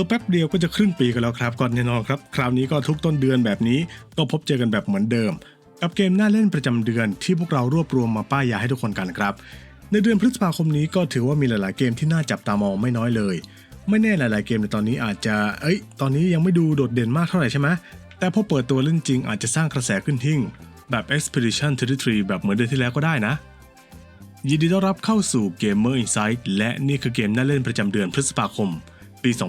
อแป๊บเดียวก็จะครึ่งปีกันแล้วครับก่อนแน่นอนครับ คราวนี้ก็ทุกต้นเดือนแบบนี้ก็พบเจอกันแบบเหมือนเดิม กับเกมน่าเล่นประจำเดือนที่พวกเรารวบรวมมาป้ายยาให้ทุกคนกันครับ ในเดือนพฤษภาคมนี้ก็ถือว่ามีหลาย ๆ เกมที่น่าจับตามองไม่น้อยเลย ไม่แน่หลาย ๆ เกมในตอนนี้อาจจะ เอ้ย ตอนนี้ยังไม่ดูโดดเด่นมากเท่าไหร่ใช่ไหมแต่พอเปิดตัวเล่นจริงอาจจะสร้างกระแสขึ้นหิ่งแบบ Expedition 33 แบบเหมือนเดือนที่แล้วก็ได้นะยินดีต้อนรับเข้าสู่ Gamer Insight และนี่คือเกมน่าเล่นประจำเดือนพฤษภาคม ปี 2025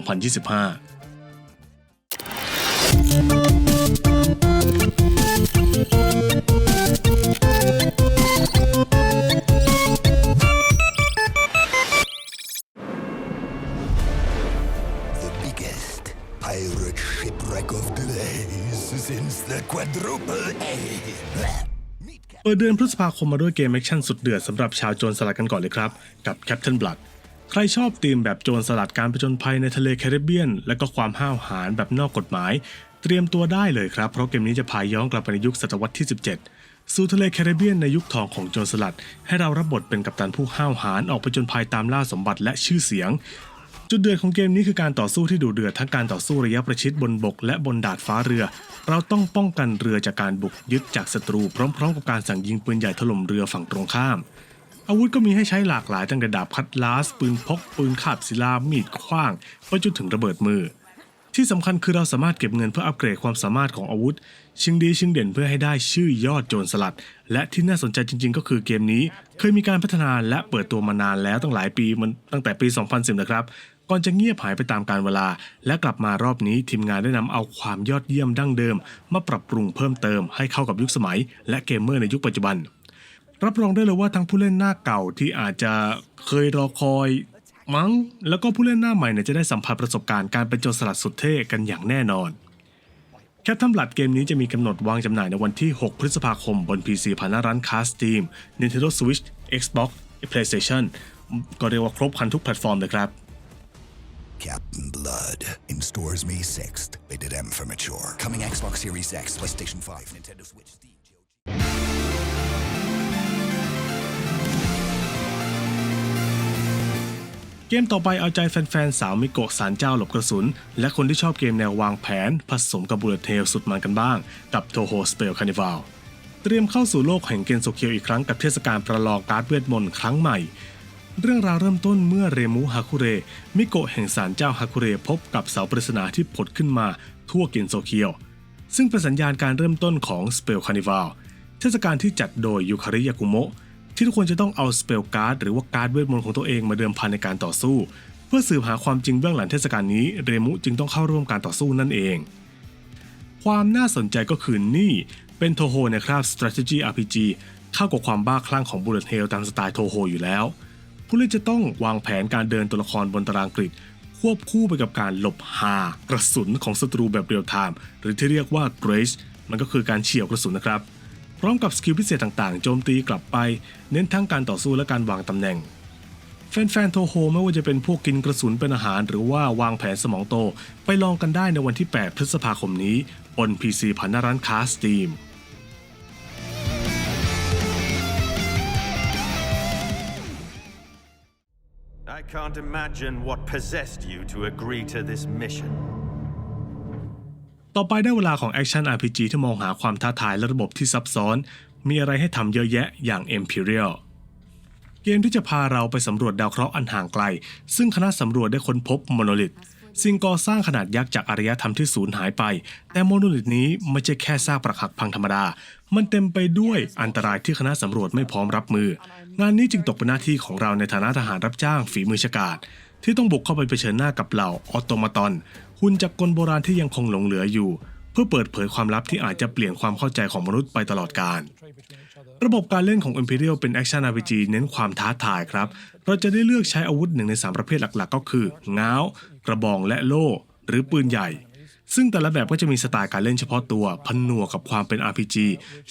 The biggest pirate shipwreck of the days since the quadruple A. Meet เปิดเดือนพฤษภาคมมาด้วยเกมแอคชั่นสุดเดือดสำหรับชาวโจรสลัดกันก่อนเลยครับ กับ Captain Blood ใครชอบธีมแบบโจรสลัดการผจญภัยในทะเลแคริบเบียน และก็ความห้าวหาญแบบนอกกฎหมาย เตรียมตัวได้เลยครับ เพราะเกมนี้จะพาย้อนกลับไปในยุคศตวรรษที่ 17 สู่ทะเลแคริบเบียนในยุคทองของโจรสลัด ให้เรารับบทเป็นกัปตันผู้ห้าวหาญออกผจญภัยตามล่าสมบัติและชื่อเสียง จุดเดือดของเกมนี้คือการต่อสู้ที่ดุเดือดทั้งการต่อสู้ระยะประชิดบนบก และบนดาดฟ้าเรือ เราต้องป้องกันเรือจากการบุกยึดจากศัตรู พร้อม ๆ กับการสั่งยิงปืนใหญ่ถล่มเรือฝั่งตรงข้าม อาวุธก็มีให้ใช้หลากหลายตั้งแต่ดาบคัตลาส ปืนพก ปืนขาบศิลา มีดขว้างไปจนถึงระเบิดมือ ที่สำคัญคือเราสามารถเก็บเงินเพื่ออัปเกรดความสามารถของอาวุธ ชิงดีชิงเด่นเพื่อให้ได้ชื่อยอดโจรสลัด และที่น่าสนใจจริง ๆ ก็คือเกมนี้ เคยมีการพัฒนาและเปิดตัวมานานแล้วตั้งหลายปีมันตั้งแต่ปี 2010 นะครับก่อนจะเงียบหายไปตามกาลเวลา และกลับมารอบนี้ทีมงานได้นำเอาความยอดเยี่ยมดั้งเดิม มาปรับปรุงเพิ่มเติมให้เข้ากับยุคสมัย และเกมเมอร์ในยุคปัจจุบัน รับรองได้เลยว่าทั้งผู้เล่นหน้าเก่าที่อาจจะเคยรอคอยมั้ง แล้วก็ผู้เล่นหน้าใหม่เนี่ยจะได้สัมผัสประสบการณ์การเป็นโจรสลัดสุดเท่กันอย่างแน่นอนแคปทัมบลัดเกมนี้จะมีกำหนดวางจำหน่ายในวันที่ 6 พฤษภาคมบน PC ผ่านหน้าร้านค้า Steam Nintendo Switch Xbox PlayStation ก็เรียกว่าครบครันทุกแพลตฟอร์มเลยครับ Captain Blood in stores May 6th. Rated M for mature. Coming Xbox Series X, PlayStation 5, Nintendo Switch, Steam. เกมต่อไปเอาใจแฟนๆ สาวมิโกะสารเจ้าหลบกระสุน และคนที่ชอบเกมแนววางแผน ผสมกับบูเลตเทลสุดมันกันบ้าง กับโทโฮสเปลคานิวัลเตรียมเข้าสู่โลกแห่งเกมโซเคียวอีกครั้งกับเทศกาลประลองการ์ดเวทมนต์ครั้งใหม่ เรื่องราวเริ่มต้นเมื่อเรมูฮาคุเรมิโกะแห่งศาลเจ้าฮาคุเรพบกับเสาปริศนาที่ผุดขึ้นมาทั่วเกนโซเคียว ซึ่งเป็นสัญญาณการเริ่มต้นของสเปลคานิวัลเทศกาลที่จัดโดยยูคาริยากุโมะ ที่ทุกคนจะต้องเอาสเปลการ์ดหรือว่าการ์ดเวทมนต์ของตัวเองมาเดิมพันในการต่อสู้ เพื่อสืบหาความจริงเบื้องหลังเทศกาลนี้เรมุจึงต้องเข้าร่วมการต่อสู้นั่นเอง ความน่าสนใจก็คือนี่เป็นโทโฮในคราบ strategy RPG เข้ากับความบ้าคลั่งของ Bullet Hell ตามสไตล์โทโฮอยู่แล้ว ผู้เล่นจะต้องวางแผนการเดินตัวละครบนตารางกริดควบคู่ไปกับการหลบหากระสุนของศัตรูแบบเรียลไทม์หรือที่เรียกว่า Grace มันก็คือการเฉี่ยวกระสุนนะครับ พร้อมกับสกิลพิเศษต่างๆ โจมตีกลับไป เน้นทั้งการต่อสู้และการวางตำแหน่ง แฟนๆ โทโฮไม่ว่าจะเป็นพวกกินกระสุนเป็นอาหาร หรือว่าวางแผนสมองโต ไปลองกันได้ในวันที่ 8 พฤษภาคมนี้ บน PC ผ่านร้านค้า Steam I can't ต่อไปได้เวลาของแอคชั่น RPG ที่มองหาความท้าทายและระบบที่ซับซ้อน มีอะไรให้ทำเยอะแยะอย่าง Imperial เกมที่จะพาเราไปสำรวจดาวเคราะห์อันห่างไกล ซึ่งคณะสำรวจได้ค้นพบโมโนลิทสิ่งก่อสร้างขนาดยักษ์จากอารยธรรมที่สูญหายไป แต่โมโนลิทนี้ไม่ใช่แค่ซากปรักหักพังธรรมดา มันเต็มไปด้วยอันตรายที่คณะสำรวจไม่พร้อมรับมือ งานนี้จึงตกเป็นหน้าที่ของเราในฐานะทหารรับจ้างฝีมือฉกาจที่ต้องบุกเข้าไปเผชิญหน้ากับเหล่าออโตมาตอน หุ่นจักรกลโบราณที่ยังคงหลงเหลืออยู่ เพื่อเปิดเผยความลับที่อาจจะเปลี่ยนความเข้าใจของมนุษย์ไปตลอดกาลระบบการเล่นของ Imperial เป็นแอคชั่น RPG เน้นความท้าทายครับ เราจะได้เลือกใช้อาวุธหนึ่งใน 3 ประเภทหลักๆ ก็คือง้าว กระบองและโล่ หรือปืนใหญ่ ซึ่งแต่ละแบบก็จะมีสไตล์การเล่นเฉพาะตัวพันนัวกับความเป็น RPG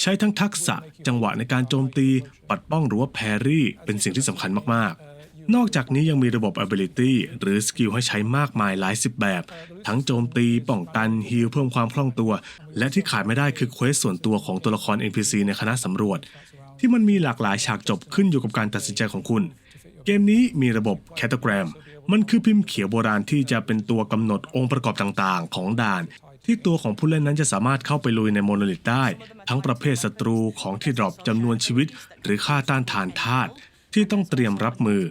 ใช้ทั้งทักษะ จังหวะในการโจมตี ปัดป้องหรือว่าแพรี่ เป็นสิ่งที่สำคัญมากๆ นอกจากนี้ยังมีระบบ ability หรือสกิลให้ใช้มากมายหลายสิบแบบ ทั้งโจมตี ป้องกันฮีลเพิ่มความคล่องตัว และที่ขาดไม่ได้คือเควสส่วนตัวของตัวละคร NPC ในคณะสำรวจ ที่มันมีหลากหลายฉากจบขึ้นอยู่กับการตัดสินใจของคุณ เกมนี้มีระบบแคตต g กรมมันคือพิมพ์เขียวโบราณที่จะเป็นตัวกำหนดองค์ประกอบต่างๆ ของด่าน ที่ตัวของผู้เล่นนั้นจะสามารถเข้าไปลุยในโมโนลิทได้ ทั้งประเภทศัตรูของที่ดรอปจำนวนชีวิต หรือค่าต้านทานธาตุที่ต้องเตรียมรับมือ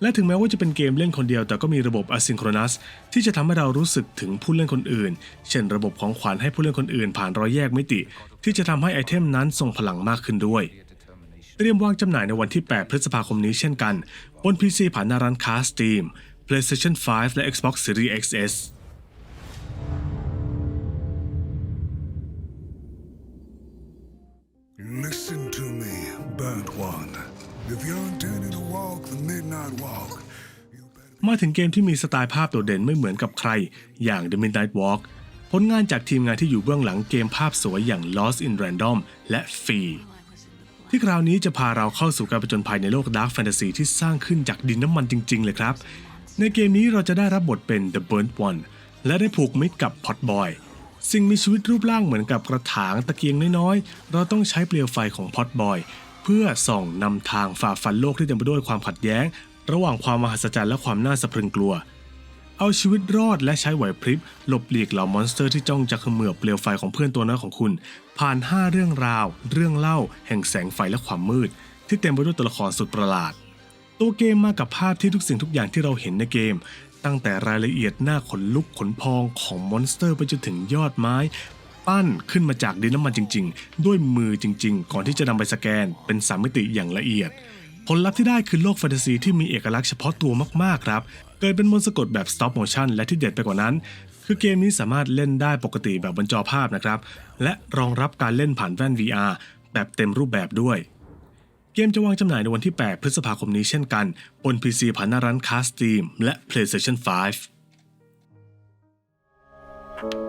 และถึงแม้ว่าจะเป็นเกมเล่นคนเดียวแต่ก็มีระบบ asynchronous ที่จะทำให้เรารู้สึกถึงผู้เล่นคนอื่น เช่นระบบของขวัญให้ผู้เล่นคนอื่น ผ่านรอยแยกมิติ ที่จะทำให้ไอเทมนั้นทรงพลังมากขึ้นด้วย เตรียมวางจำหน่ายในวันที่ 8 พฤษภาคมนี้เช่นกัน บน PC ผ่านหน้าร้านค้า Steam PlayStation 5 และ Xbox Series XS มาถึงเกมที่มีสไตล์ภาพโดดเด่นไม่เหมือนกับใคร อย่าง The Midnight Walk ผลงานจากทีมงานที่อยู่เบื้องหลังเกมภาพสวยอย่าง Lost in Random และ Fee ที่คราวนี้จะพาเราเข้าสู่การผจญภัยในโลกดาร์กแฟนตาซีที่สร้างขึ้นจากดินน้ำมันจริง ๆ เลยครับ ในเกมนี้เราจะได้รับบทเป็น The Burnt One และได้ผูกมิตรกับ Potboy สิ่งมีชีวิตรูปร่างเหมือนกับกระถางตะเกียงน้อยๆ เราต้องใช้เปลวไฟของ Potboy เพื่อส่องนำทางฝ่าฟันโลกที่เต็มไปด้วยความขัดแย้ง ระหว่างความมหัศจรรย์และความน่าสะพรึงกลัว เอาชีวิตรอดและใช้ไหวพริบหลบหลีกเหล่ามอนสเตอร์ที่จ้องจะเขมือบเปลวไฟของเพื่อนตัวน้อยของคุณ ผ่าน 5 เรื่องราว เรื่องเล่า แห่งแสงไฟและความมืด ที่เต็มไปด้วยตัวละครสุดประหลาด ตัวเกมมากับภาพที่ทุกสิ่งทุกอย่างที่เราเห็นในเกม ตั้งแต่รายละเอียดหน้าขนลุกขนพองของมอนสเตอร์ไปจนถึงยอดไม้ปั้นขึ้นมาจากดินน้ำมันจริง ๆ ด้วยมือจริง ๆ ก่อนที่จะนำไปสแกนเป็นสามมิติอย่างละเอียด ผลลัพธ์ที่ได้คือโลกแฟนตาซีที่มีเอกลักษณ์เฉพาะตัวมากๆครับ เกิดเป็นมนต์สะกดแบบ stop motion และที่เด็ดไปกว่านั้น คือเกมนี้สามารถเล่นได้ปกติแบบบนจอภาพนะครับ และรองรับการเล่นผ่านแว่น VR แบบเต็มรูปแบบด้วย เกมจะวางจำหน่ายในวันที่ 8 พฤษภาคมนี้เช่นกัน บน PC ผ่านหน้าร้านค้า Steam และ PlayStation 5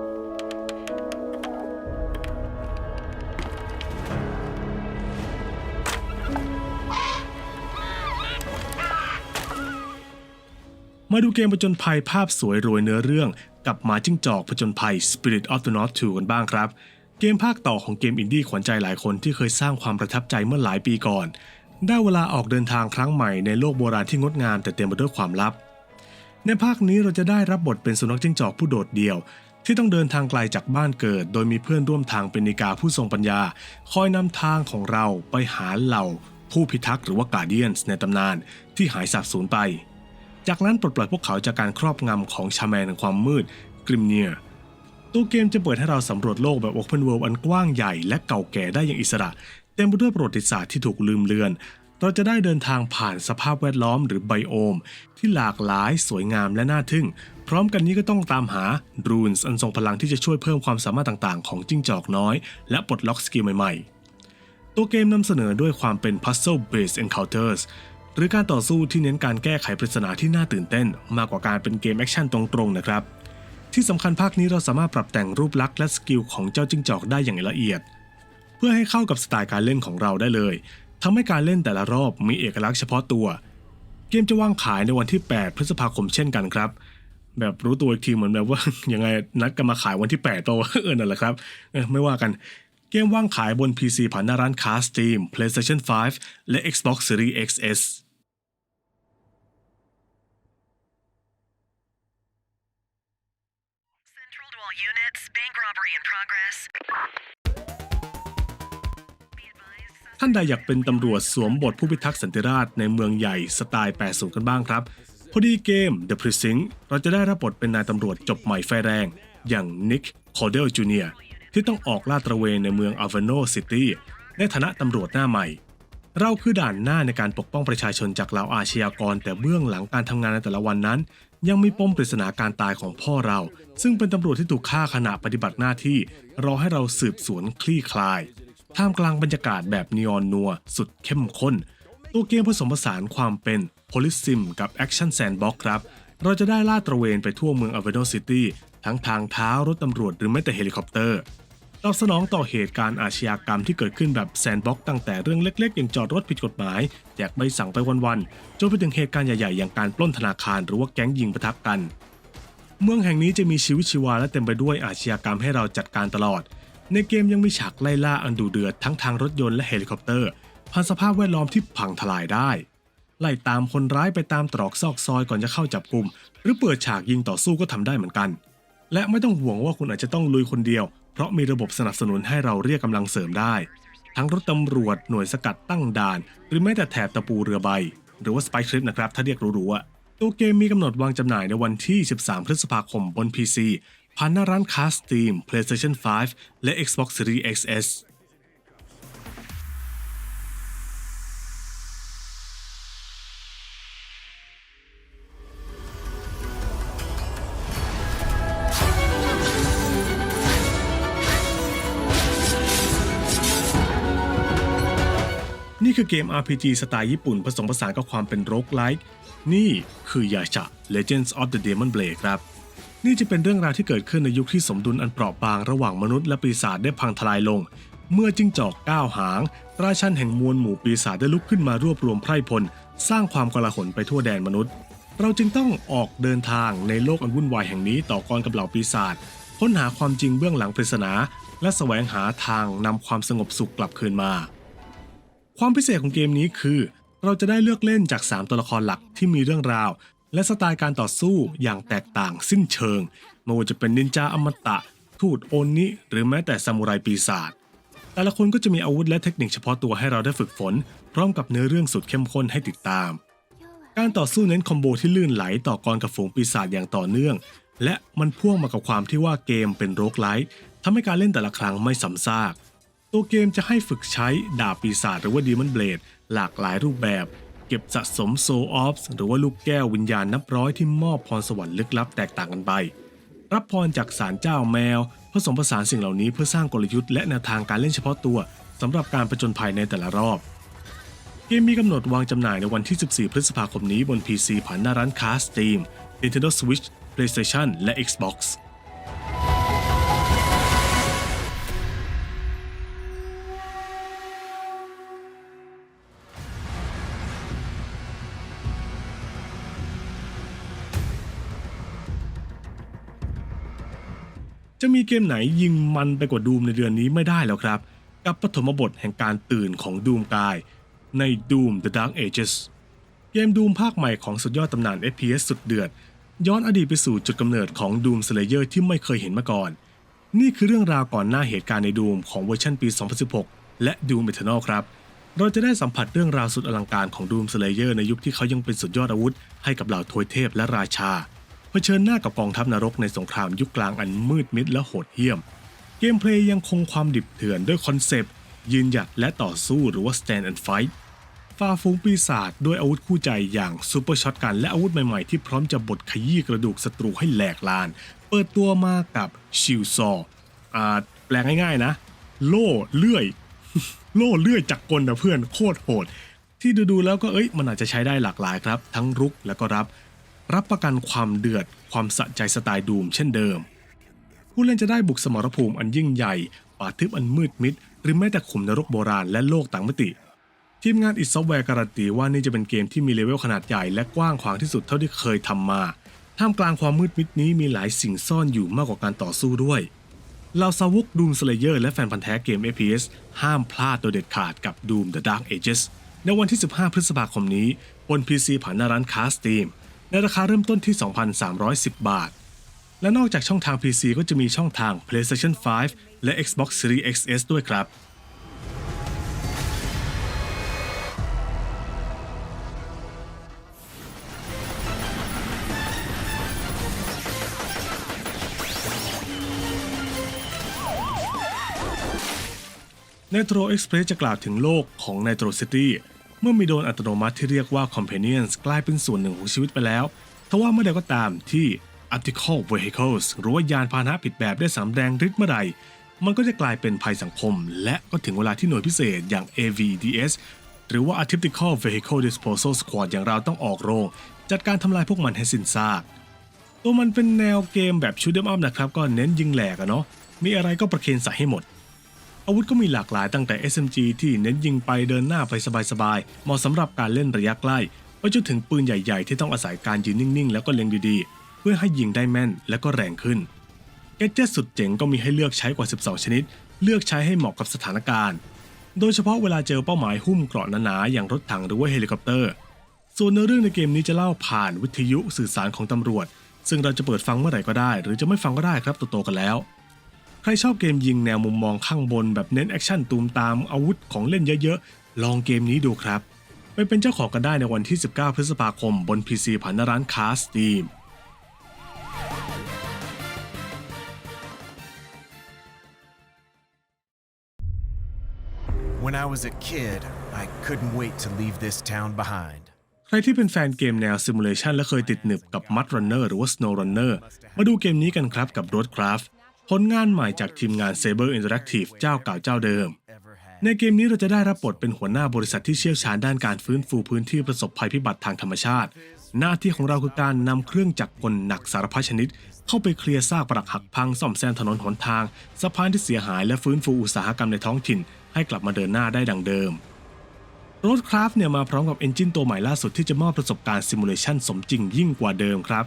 มาดูเกมผจญภัยภาพสวยโรยเนื้อเรื่อง กับหมาจิ้งจอกผจญภัย Spirit of the North 2 กันบ้างครับ เกมภาคต่อของเกมอินดี้ขวัญใจหลายคนที่เคยสร้างความประทับใจเมื่อหลายปีก่อน ได้เวลาออกเดินทางครั้งใหม่ในโลกโบราณที่งดงามแต่เต็มไปด้วยความลับ ในภาคนี้เราจะได้รับบทเป็นสุนัขจิ้งจอกผู้โดดเดี่ยว ที่ต้องเดินทางไกลจากบ้านเกิด โดยมีเพื่อนร่วมทางเป็นนิกาผู้ทรงปัญญา คอยนำทางของเราไปหาเหล่า ผู้พิทักษ์หรือว่ากาเดียนในตำนานที่หายสาบสูญไป จากนั้นปลดปล่อยพวกเขาจากการครอบงำของชาแมนแห่งความมืดกริมเนียตัวเกมจะเปิดให้เราสำรวจโลกแบบ Open World อันกว้างใหญ่และเก่าแก่ได้อย่างอิสระ เต็มไปด้วยประวัติศาสตร์ที่ถูกลืมเลือน เราจะได้เดินทางผ่านสภาพแวดล้อมหรือไบโอม ที่หลากหลายสวยงามและน่าทึ่ง พร้อมกันนี้ก็ต้องตามหารูนส์อันทรงพลังที่จะช่วยเพิ่มความสามารถต่างๆ ของจิ้งจอกน้อย และปลดล็อกสกิลใหม่ๆ ตัวเกมนำเสนอด้วยความเป็น Puzzle Based Encounters หรือการต่อสู้ที่เน้นการแก้ไขปริศนาที่น่าตื่นเต้น มากกว่าการเป็นเกมแอคชั่นตรงๆนะครับ ที่สำคัญภาคนี้เราสามารถปรับแต่งรูปลักษณ์และสกิลของเจ้าจิ้งจอกได้อย่างละเอียด เพื่อให้เข้ากับสไตล์การเล่นของเราได้เลยทำให้การเล่นแต่ละรอบมีเอกลักษณ์เฉพาะตัว เกมจะวางขายในวันที่ 8 พฤษภาคมเช่นกันครับแบบรู้ตัวอีกทีเหมือนแบบว่ายังไงนัดกันมาขายวันที่8ปล่าวเออนั่นแหละครับไม่ว่ากัน เกมวางขายบน PC ผ่านหน้าร้านค้า Steam PlayStation 5 และ Xbox Series XS Central to all units, bank robbery in progress. Be advised, ท่านใดอยากเป็นตำรวจสวมบทผู้พิทักษ์สันติราษฎร์ในเมืองใหญ่สไตล์ 80 กันบ้างครับ พอดีเกม The Precinct เราจะได้รับบทเป็นนายตำรวจจบใหม่ไฟแรง อย่าง Nick Cordell Jr. ที่ต้องออกลาดตระเวนในเมือง Avano City ในฐานะตำรวจหน้าใหม่ เราคือด่านหน้าในการปกป้องประชาชนจากเหล่าอาชญากร แต่เบื้องหลังการทำงานในแต่ละวันนั้น ยังมีปมปริศนาการตายของพ่อเรา ซึ่งเป็นตำรวจที่ถูกฆ่าขณะปฏิบัติหน้าที่ รอให้เราสืบสวนคลี่คลาย ท่ามกลางบรรยากาศแบบนีออนนัวสุดเข้มข้น ตัวเกมผสมผสานความเป็นโพลิซิมกับแอคชั่นแซนด์บ็อกครับเราจะได้ลาดตระเวนไปทั่วเมืองอเวโนซิตี้ทั้งทางเท้ารถตำรวจหรือแม้แต่เฮลิคอปเตอร์ ตอบสนองต่อเหตุการณ์อาชญากรรมที่เกิดขึ้นแบบแซนด์บ็อกตั้งแต่เรื่องเล็กๆ อย่างจอดรถผิดกฎหมายแจกใบสั่งไปวันๆจนไปถึงเหตุการณ์ใหญ่ๆ อย่างการปล้นธนาคารหรือว่าแก๊งยิงประทะกัน เมืองแห่งนี้จะมีชีวิตชีวาและเต็มไปด้วยอาชญากรรมให้เราจัดการตลอด ในเกมยังมีฉากไล่ล่าอันดุเดือดทั้งทางรถยนต์และเฮลิคอปเตอร์ผ่านสภาพแวดล้อมที่พังทลายได้ ไล่ตามคนร้ายไปตามตรอกซอกซอยก่อนจะเข้าจับกลุ่มหรือเปิดฉากยิงต่อสู้ก็ทำได้เหมือนกัน และไม่ต้องห่วงว่าคุณอาจจะต้องลุยคนเดียว เพราะมีระบบสนับสนุนให้เราเรียกกำลังเสริมได้ ทั้งรถตำรวจหน่วยสกัดตั้งด่าน หรือแม้แต่แถบตะปูเรือใบ หรือว่าสไปคลิปนะครับถ้าเรียกรู้ๆอะตัวเกมมีกำหนดวางจำหน่ายในวันที่ 13 พฤษภาคมบน PC ผ่านหน้าร้านค้า Steam PlayStation 5 และ Xbox Series XS คือเกม RPG สไตล์ญี่ปุ่นผสมผสานกับความเป็นโร g ไลท์นี่คือยาชะ Legends of the Demon Blade ครับ นี่จะเป็นเรื่องราวที่เกิดขึ้นในยุคที่สมดุลอันเปราะบางระหว่างมนุษย์และปีศาจได้พังทลายลง เมื่อจิ้งจอกก้าวหาง ราชันแห่งมวลหมู่ปีศาจได้ลุกขึ้นมารวบรวมไพร่พล สร้างความกลาหลไปทั่วแดนมนุษย์ เราจึงต้องออกเดินทางในโลกอันวุ่นวายแห่งนี้ต่อกรกับเหล่าปีศาจค้นหาความจริงเบื้องหลังปริศนา และแสวงหาทางนำความสงบสุขกลับคืนมา ความพิเศษของเกมนี้คือ เราจะได้เลือกเล่นจาก 3 ตัวละครหลักที่มีเรื่องราว และสไตล์การต่อสู้อย่างแตกต่างสิ้นเชิงไม่ว่าจะเป็นนินจาอมตะ ทูตโอนิหรือแม้แต่ซามูไรปีศาจแต่ละคนก็จะมีอาวุธและเทคนิคเฉพาะตัวให้เราได้ฝึกฝน พร้อมกับเนื้อเรื่องสุดเข้มข้นให้ติดตาม การต่อสู้เน้นคอมโบที่ลื่นไหลต่อกรกับฝูงปีศาจอย่างต่อเนื่อง และมันพ่วงมากับความที่ว่าเกมเป็นโรกไลท์ทำให้การเล่นแต่ละครั้งไม่ซ้ำซาก ตัวเกมจะให้ฝึกใช้ดาบปีศาจหรือว่าดีมอนเบลดหลากหลายรูปแบบ เก็บสะสมโซออฟส์หรือว่าลูกแก้ววิญญาณนับร้อยที่มอบพรสวรรค์ลึกลับแตกต่างกันไป รับพรจากสารเจ้าแมว ผสมผสานสิ่งเหล่านี้เพื่อสร้างกลยุทธ์และแนวทางการเล่นเฉพาะตัวสำหรับการประจนภัยในแต่ละรอบ เกมมีกำหนดวางจำหน่ายในวันที่ 14 พฤษภาคมนี้บน PC ผ่านหน้าร้านค้า Steam Nintendo Switch PlayStation และ Xbox จะมีเกมไหนยิงมันไปกว่าดูมในเดือนนี้ไม่ได้แล้วครับ กับปฐมบทแห่งการตื่นของดูมกาย ใน Doom The Dark Ages เกมดูมภาคใหม่ของสุดยอดตำนาน FPS สุดเดือด ย้อนอดีตไปสู่จุดกำเนิดของ Doom Slayer ที่ไม่เคยเห็นมาก่อน นี่คือเรื่องราวก่อนหน้าเหตุการณ์ในดูมของเวอร์ชันปี 2016 และ Doom Eternal ครับ เราจะได้สัมผัสเรื่องราวสุดอลังการของ Doom Slayer ในยุคที่เขายังเป็นสุดยอดอาวุธ ให้กับเหล่าทวยเทพและราชา เผชิญหน้ากับกองทัพนรกในสงครามยุคกลางอันมืดมิดและโหดเหี้ยม เกมเพลย์ยังคงความดิบเถื่อนด้วยคอนเซปต์ ยืนหยัดและต่อสู้หรือว่า stand and fight ฝ่าฝูงปีศาจด้วยอาวุธคู่ใจอย่างซูเปอร์ช็อตกันและอาวุธใหม่ๆที่พร้อมจะบดขยี้กระดูกศัตรูให้แหลกลาน เปิดตัวมากับชิวซออ่าแปลง่ายๆนะ โล่เลื่อย โล่เลื่อยจักรกลนะเพื่อนโคตรโหด ที่ดูๆแล้วก็เอ้ยมันอาจจะใช้ได้หลากหลายครับ ทั้งรุกแล้วก็รับ รับประกันความเดือดความสะใจสไตล์ดูมเช่นเดิม ผู้เล่นจะได้บุกสมรภูมิอันยิ่งใหญ่ ป่าทึบอันมืดมิด หรือแม้แต่ขุมนรกโบราณและโลกต่างมิติ ทีมงานอิซอฟแวร์การันตีว่านี่จะเป็นเกมที่มีเลเวลขนาดใหญ่และกว้างขวางที่สุดเท่าที่เคยทำมา ท่ามกลางความมืดมิดนี้มีหลายสิ่งซ่อนอยู่มากกว่าการต่อสู้ด้วยเหล่าสาวกดูมสเลเยอร์และแฟนพันธ์แท้เกม FPS ห้ามพลาดโดยเด็ดขาดกับ Doom The Dark Ages ในวันที่ 15 พฤษภาคมนี้ บน PC ผ่านหน้าร้านค้า Steam ในราคาเริ่มต้นที่ 2,310 บาท และนอกจากช่องทาง PC ก็จะมีช่องทาง PlayStation 5 และ Xbox Series XS ด้วยครับ Nitro Express จะกล่าวถึงโลกของ Nitro City เมื่อมีโดนอัตโนมัติที่เรียกว่า Companions กลายเป็นส่วนหนึ่งของชีวิตไปแล้วทว่าเมื่อใดก็ตามที่ Optical Vehicles หรือว่ายานพาหนะผิดแบบได้สำแดงฤทธิ์เมื่อไหร่มันก็จะกลายเป็นภัยสังคม และก็ถึงเวลาที่หน่วยพิเศษอย่าง AVDS หรือว่า Atypical Vehicle Disposal Squad อย่างเราต้องออกโรง จัดการทำลายพวกมันให้สิ้นซาก ตัวมันเป็นแนวเกมแบบชูดเดมอัพนะครับ ก็เน้นยิงแหลกอะเนาะมีอะไรก็ประเคนใส่ให้หมด อาวุธก็มีหลากหลายตั้งแต่ SMG ที่เน้นยิงไปเดินหน้าไปสบายๆ เหมาะสำหรับการเล่นระยะใกล้ ไปจนถึงปืนใหญ่ ๆ ที่ต้องอาศัยการยืนนิ่ง ๆ แล้วก็เล็งดีๆ เพื่อให้ยิงได้แม่นและก็แรงขึ้นแกดเจ็ตสุดเจ๋งก็มีให้เลือกใช้กว่า 12 ชนิด เลือกใช้ให้เหมาะกับสถานการณ์ โดยเฉพาะเวลาเจอเป้าหมายหุ้มเกราะหนาๆอย่างรถถังหรือว่าเฮลิคอปเตอร์ ส่วนเนื้อเรื่องในเกมนี้จะเล่าผ่านวิทยุสื่อสารของตำรวจ ซึ่งเราจะเปิดฟังเมื่อไหร่ก็ได้ หรือจะไม่ฟังก็ได้ครับโตๆกันแล้ว ใครชอบเกมยิงแนวมุมมองข้างบนแบบเน้นแอคชั่นตูมตามอาวุธของเล่นเยอะๆ ลองเกมนี้ดูครับ ไปเป็นเจ้าของกันได้ในวันที่ 19 พฤษภาคมบน PC ผ่านหน้าร้านค้า Steam When I was a kid, I couldn't wait to leave this town behind. ใครที่เป็นแฟนเกมแนวซิมูเลชันและเคยติดหนึบกับ Mud Runner หรือว่า Snow Runner มาดูเกมนี้กันครับกับ Roadcraft ผลงานใหม่จากทีมงาน Saber Interactive เจ้าเก่าเจ้าเดิม ในเกมนี้เราจะได้รับบทเป็นหัวหน้าบริษัทที่เชี่ยวชาญด้านการฟื้นฟูพื้นที่ประสบภัยพิบัติทางธรรมชาติ หน้าที่ของเราคือการนำเครื่องจักรกลหนักสารพัดชนิด เข้าไปเคลียร์ซากปรักหักพังซ่อมแซมถนนหนทางสะพานที่เสียหายและฟื้นฟูอุตสาหกรรมในท้องถิ่น ให้กลับมาเดินหน้าได้ดังเดิมรถคราฟเนี่ยมาพร้อมกับเอนจินตัวใหม่ล่าสุดที่จะมอบประสบการณ์ซิมูเลชันสมจริงยิ่งกว่าเดิมครับ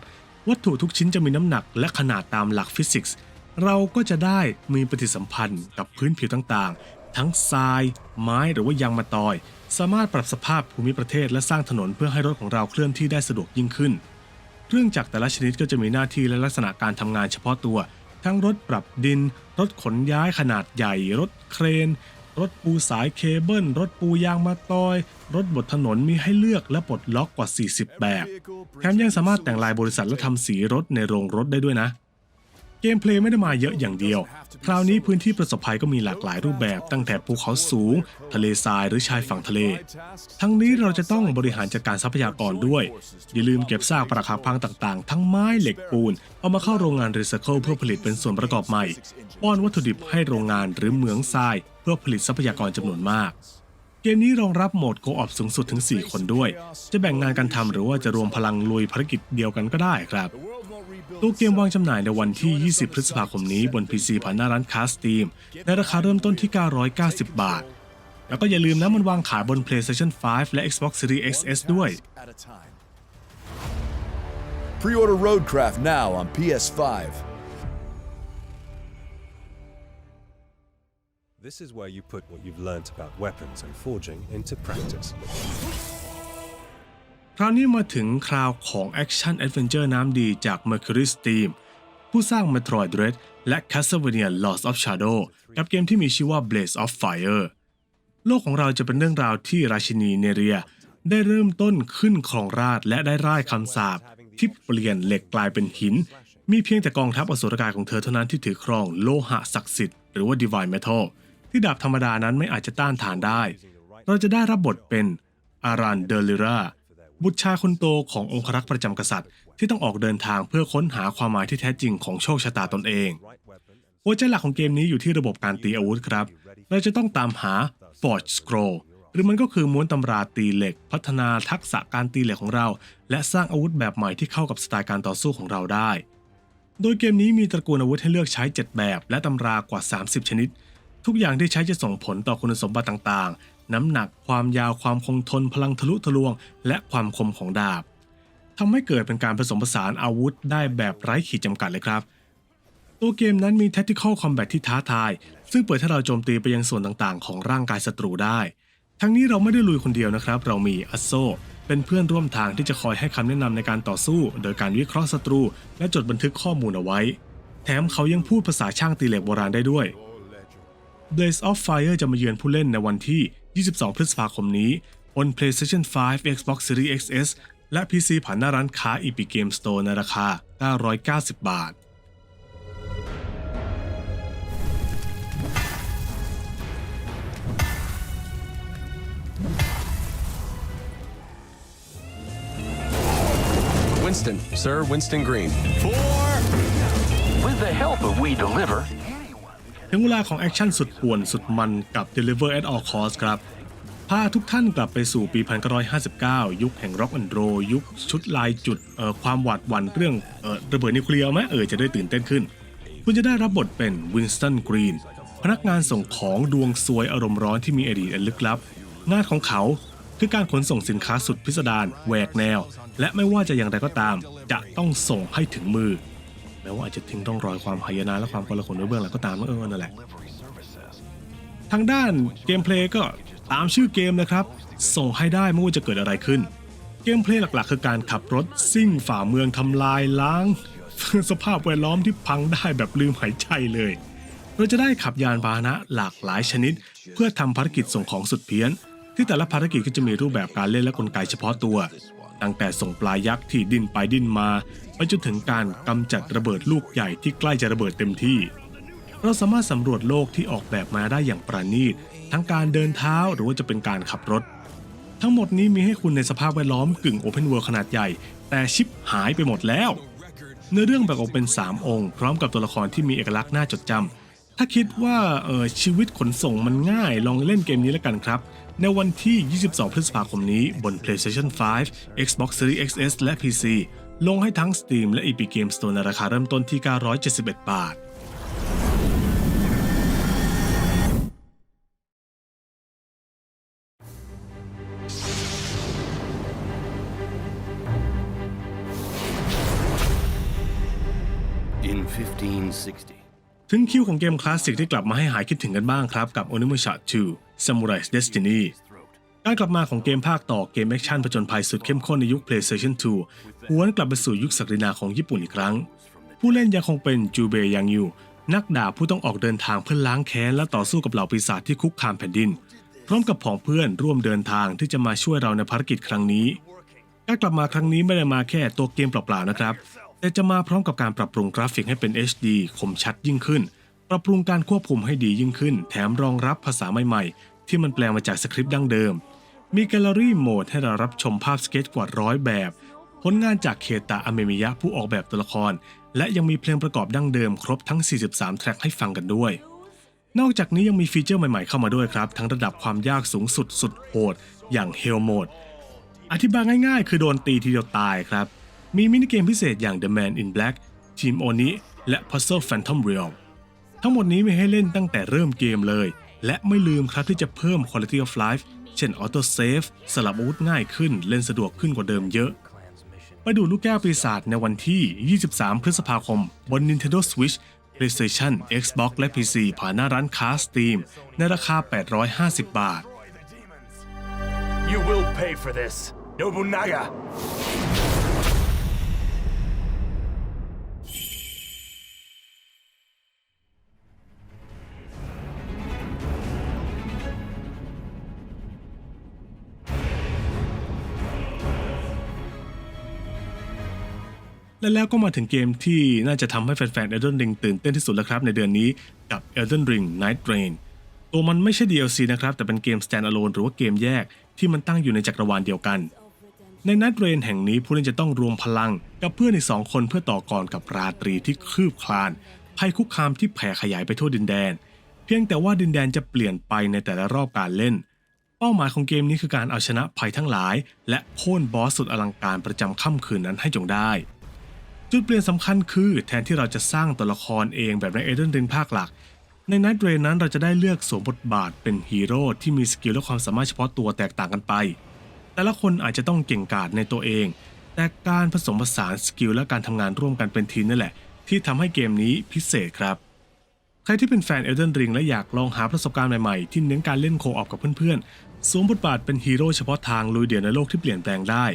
วัตถุทุกชิ้นจะมีน้ำหนักและขนาดตามหลักฟิสิกส์ เราก็จะได้มีปฏิสัมพันธ์กับพื้นผิวต่างๆ ทั้งทราย ไม้หรือว่ายางมะตอย สามารถปรับสภาพภูมิประเทศและสร้างถนนเพื่อให้รถของเราเคลื่อนที่ได้สะดวกยิ่งขึ้น เครื่องจักรแต่ละชนิดก็จะมีหน้าที่และลักษณะการทำงานเฉพาะตัว ทั้งรถปรับดิน รถขนย้ายขนาดใหญ่ รถเครน รถปูสายเคเบิล รถปูยางมาตอย รถบดถนนมีให้เลือกและปลดล็อกกว่า 40 แบบ แถมยังสามารถแต่งลายบริษัทและทำสีรถในโรงรถได้ด้วยนะ เกมเพลย์ไม่ได้มาเยอะอย่างเดียว คราวนี้พื้นที่ประสบภัยก็มีหลากหลายรูปแบบตั้งแต่ภูเขาสูง ทะเลทรายหรือชายฝั่งทะเล ทั้งนี้เราจะต้องบริหารจัดการทรัพยากรด้วย อย่าลืมเก็บซากปรักหักพังต่างๆ ทั้งไม้เหล็กปูน เอามาเข้าโรงงานรีไซเคิลเพื่อผลิตเป็นส่วนประกอบใหม่ ป้อนวัตถุดิบให้โรงงานหรือเหมืองทราย เพื่อผลิตทรัพยากรจำนวนมากเกมนี้รองรับโหมดโกออฟสูงสุดถึง 4 คนด้วย จะแบ่งงานกันทำหรือว่าจะรวมพลังลุยภารกิจเดียวกันก็ได้ครับ ตัวเกมวางจำหน่ายในวันที่ 20 พฤษภาคมนี้บน PC ผ่านหน้าร้านค้า Steam ในราคาเริ่มต้นที่ 990 บาท แล้วก็อย่าลืมนะมันวางขายบน PlayStation 5 และ Xbox Series XS ด้วย At a time. Pre-order Roadcraft now on PS5. This is where you put what you've learnt about weapons and forging into practice. คราวนี้มาถึงคราวของ Action Adventure น้ำดีจาก Mercury Steam ผู้สร้าง Metroid Dread และ Castlevania Lost of Shadow กับเกมที่มีชื่อว่า Blaze of Fire โลกของเราจะเป็นเรื่องราวที่ราชินีเนเรีย ได้เริ่มต้นขึ้นครองราชและได้ร่ายคำสาปที่เปลี่ยนเหล็กกลายเป็นหิน มีเพียงแต่กองทัพอสุรกายของเธอเท่านั้นที่ถือครองโลหะศักดิ์สิทธิ์หรือว่า Divine Metal ที่ดาบธรรมดานั้นไม่อาจจะต้านทานได้ เราจะได้รับบทเป็นอารันเดลิรา บุตรชายคนโตขององครักษ์ประจำกษัตริย์ ที่ต้องออกเดินทางเพื่อค้นหาความหมายที่แท้จริงของโชคชะตาตนเองหัวใจหลักของเกมนี้อยู่ที่ระบบการตีอาวุธครับ เราจะต้องตามหา Forge Scroll หรือมันก็คือม้วนตำราตีเหล็ก พัฒนาทักษะการตีเหล็กของเรา และสร้างอาวุธแบบใหม่ที่เข้ากับสไตล์การต่อสู้ของเราได้ โดยเกมนี้มีตระกูลอาวุธให้เลือกใช้ 7 แบบ และตำรากว่า 30 ชนิด ทุกอย่างที่ใช้จะส่งผลต่อคุณสมบัติต่าง น้ำหนักความยาวความคงทนพลังทะลุทะลวง และความคมของดาบทำให้เกิดเป็นการผสมผสานอาวุธได้แบบไร้ขีดจำกัดเลยครับ ตัวเกมนั้นมี Tactical Combat ที่ท้าทาย ซึ่งเปิดให้เราโจมตีไปยังส่วนต่างๆ ของร่างกายศัตรูได้ ทั้งนี้เราไม่ได้ลุยคนเดียวนะครับ เรามีอัสโซเป็นเพื่อนร่วมทางที่จะคอยให้คำแนะนำในการต่อสู้ โดยการวิเคราะห์ศัตรู และจดบันทึกข้อมูลเอาไว้ แถมเขายังพูดภาษาช่างตีเหล็กโบราณได้ด้วย Blaze of Fire จะมาเยือนผู้เล่นในวันที่ 22 พฤษภาคมนี้บน PlayStation 5 Xbox Series XS และ PC ผ่านหน้าร้านค้า Epic Game Store ในราคา 990 บาท Winston, Sir Winston Green. With the help of We Deliver, ถึงเวลาของแอคชั่นสุดป่วนสุดมันกับ Deliver at All Cost ครับ พาทุกท่านกลับไปสู่ปี 1959 ยุคแห่ง Rock and Roll ยุคชุดลายจุดความหวาดหวั่นเรื่องอระเบิดนิวเคลียร์ไหมเออจะได้ตื่นเต้นขึ้น คุณจะได้รับบทเป็นวินสตันกรีนพนักงานส่งของดวงซวยอารมณ์ร้อนที่มีอดีตอันลึกลับงานของเขาคือการขนส่งสินค้าสุดพิสดารแหวกแนว และไม่ว่าจะอย่างไรก็ตาม จะต้องส่งให้ถึงมือ แม้ว่าอาจจะทิ้งร่องรอยความหายนะและความกลาหลไว้เบื้องหลังก็ตามเออนั่นแหละ ทางด้านเกมเพลย์ก็ตามชื่อเกมนะครับ ส่งให้ได้ไม่ว่าจะเกิดอะไรขึ้น เกมเพลย์หลักๆ คือการขับรถซิ่งฝ่าเมืองทำลายล้าง สภาพแวดล้อมที่พังได้แบบลืมหายใจเลยเราจะได้ขับยานพาหนะหลากหลายชนิด เพื่อทำภารกิจส่งของสุดเพี้ยน ที่แต่ละภารกิจก็จะมีรูปแบบการเล่นและกลไกเฉพาะตัว ตั้งแต่ส่งปลายักษ์ที่ดิ้นไปดิ้นมา ไปจนถึงการกำจัดระเบิดลูกใหญ่ที่ใกล้จะระเบิดเต็มที่ เราสามารถสำรวจโลกที่ออกแบบมาได้อย่างประณีต ทั้งการเดินเท้าหรือว่าจะเป็นการขับรถ ทั้งหมดนี้มีให้คุณในสภาพแวดล้อมกึ่งโอเพนเวิลด์ขนาดใหญ่ แต่ชิปหายไปหมดแล้ว เนื้อเรื่องแบ่งออกเป็น 3 องค์ พร้อมกับตัวละครที่มีเอกลักษณ์น่าจดจำถ้าคิดว่าเออชีวิตขนส่งมันง่ายลองเล่นเกมนี้แล้วกันครับ ในวันที่ 22 พฤษภาคมนี้บน PlayStation 5 Xbox Series XS และ PC ลงให้ทั้ง Steam และ Epic Games Store ในราคาเริ่มต้นที่ 971 บาท In 1560. ถึงคิวของเกมคลาสสิกที่กลับมาให้หายคิดถึงกันบ้างครับ กับ Onimusha 2 Samurai's Destiny การกลับมาของเกมภาคต่อเกมแอคชั่นผจญภัยสุดเข้มข้นในยุค PlayStation 2 หวนกลับไปสู่ยุคศักดินาของญี่ปุ่นอีกครั้ง ผู้เล่นยังคงเป็นจูเบยังยูนักดาบผู้ต้องออกเดินทางเพื่อล้างแค้นและต่อสู้กับเหล่าปีศาจที่คุกคามแผ่นดิน พร้อมกับผองเพื่อนร่วมเดินทางที่จะมาช่วยเราในภารกิจครั้งนี้ การกลับมาครั้งนี้ไม่ได้มาแค่ตัวเกมเปล่าๆนะครับ แต่จะมาพร้อมกับการปรับปรุงกราฟิกให้เป็น HD คมชัดยิ่งขึ้น ปรับปรุงการควบคุมให้ดียิ่งขึ้น แถมรองรับภาษาใหม่ๆ ที่มันแปลมาจากสคริปต์ดั้งเดิม มีแกลเลอรี่โหมดให้เรารับชมภาพสเก็ตกว่าร้อยแบบ ผลงานจากเคตาอเมมิยะผู้ออกแบบตัวละคร และยังมีเพลงประกอบดั้งเดิมครบทั้ง 43 แทร็กให้ฟังกันด้วยนอกจากนี้ยังมีฟีเจอร์ใหม่ๆเข้ามาด้วยครับ ทั้งระดับความยากสูงสุดสุดโหด อย่าง Hell Mode อธิบายง่ายๆ คือโดนตีทีเดียวตายครับ มีมินิเกมพิเศษอย่าง The Man in Black Team Oni และ Puzzle Phantom Realm ทั้งหมดนี้มีให้เล่นตั้งแต่เริ่มเกมเลย และไม่ลืมครับที่จะเพิ่ม Quality of Life เช่น Auto Save สลับอาวุธง่ายขึ้นเล่นสะดวกขึ้นกว่าเดิมเยอะ ไปดูลูกแก้วปีศาจในวันที่ 23 พฤษภาคม บน Nintendo Switch PlayStation Xbox และ PC ผ่านหน้าร้านค้า Steam ในราคา 850 บาท You will pay for this, Nobunaga! และแล้วก็มาถึงเกมที่น่าจะทำให้แฟนๆ Elden Ring ตื่นเต้นที่สุดแล้วครับในเดือนนี้กับ Elden Ring Night Rain ตัวมันไม่ใช่ DLC นะครับ แต่เป็นเกม standalone หรือว่าเกมแยกที่มันตั้งอยู่ในจักรวาลเดียวกัน ใน Night Rain แห่งนี้ผู้เล่นจะต้องรวมพลัง กับเพื่อนอีกสองคนเพื่อต่อกรกับราตรีที่คืบคลานภัยคุกคามที่แผ่ขยายไปทั่วดินแดน เพียงแต่ว่าดินแดนจะเปลี่ยนไปในแต่ละรอบการเล่น เป้าหมายของเกมนี้คือการเอาชนะภัยทั้งหลาย และโค่นบอสสุดอลังการประจำค่ำคืนนั้นให้จงได้ จุดเปลี่ยนสำคัญคือแทนที่เราจะสร้างตัวละครเองแบบในเอเดนริงภาคหลัก ในนัดเรนนั้นเราจะได้เลือกสวมบทบาทเป็นฮีโร่ที่มีสกิลและความสามารถเฉพาะตัวแตกต่างกันไป แต่ละคนอาจจะต้องเก่งกาจในตัวเอง แต่การผสมผสานสกิลและการทำงานร่วมกันเป็นทีมนั่นแหละ ที่ทำให้เกมนี้พิเศษครับ ใครที่เป็นแฟน Elden Ring และอยากลองหาประสบการณ์ใหม่ๆ ที่เน้นการเล่นโคออปกับเพื่อนๆสวมบทบาทเป็นฮีโร่เฉพาะทางลุยเดี่ยวในโลกที่เปลี่ยนแปลงได้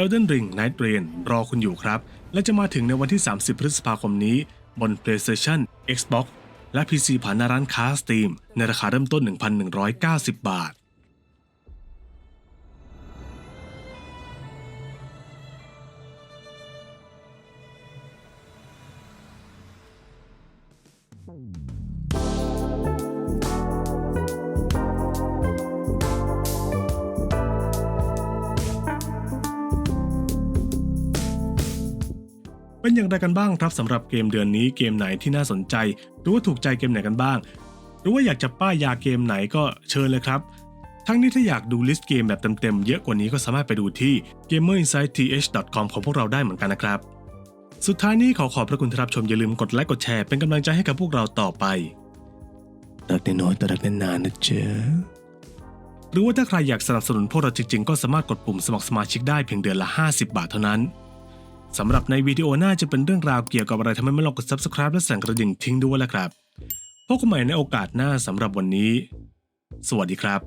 Elden Ring Night Rain รอคุณอยู่ครับ และจะมาถึงในวันที่ 30 พฤษภาคมนี้ บน PlayStation Xbox และ PC ผ่านหน้าร้านค้า Steam ในราคาเริ่มต้น 1,190 บาท เป็นอย่างไรกันบ้างครับสำหรับเกมเดือนนี้เกมไหนที่น่าสนใจหรือว่าถูกใจเกมไหนกันบ้าง หรือว่าอยากจะป้ายยาเกมไหนก็เชิญเลยครับทั้งนี้ถ้าอยากดูลิสต์เกมแบบเต็มๆ เยอะกว่านี้ก็สามารถไปดูที่ gamerinsightth.com ของพวกเราได้เหมือนกันนะครับ สุดท้ายนี้ขอขอบพระคุณที่รับชมอย่าลืมกดไลค์กดแชร์เป็นกำลังใจให้กับพวกเราต่อไป รักน้อยแต่รักนานๆนะเจ๊หรือว่าถ้าใครอยากสนับสนุนพวกเราจริงๆ ก็สามารถกดปุ่มสมัครสมาชิกได้เพียงเดือนละ 50 บาทเท่านั้น สำหรับในวิดีโอหน้าจะเป็นเรื่องราวเกี่ยวกับอะไรทำให้ไม่ลองกด subscribe และสั่นกระดิ่งทิ้งด้วยล่ะครับ พบกันใหม่ในโอกาสหน้าสำหรับวันนี้ สวัสดีครับ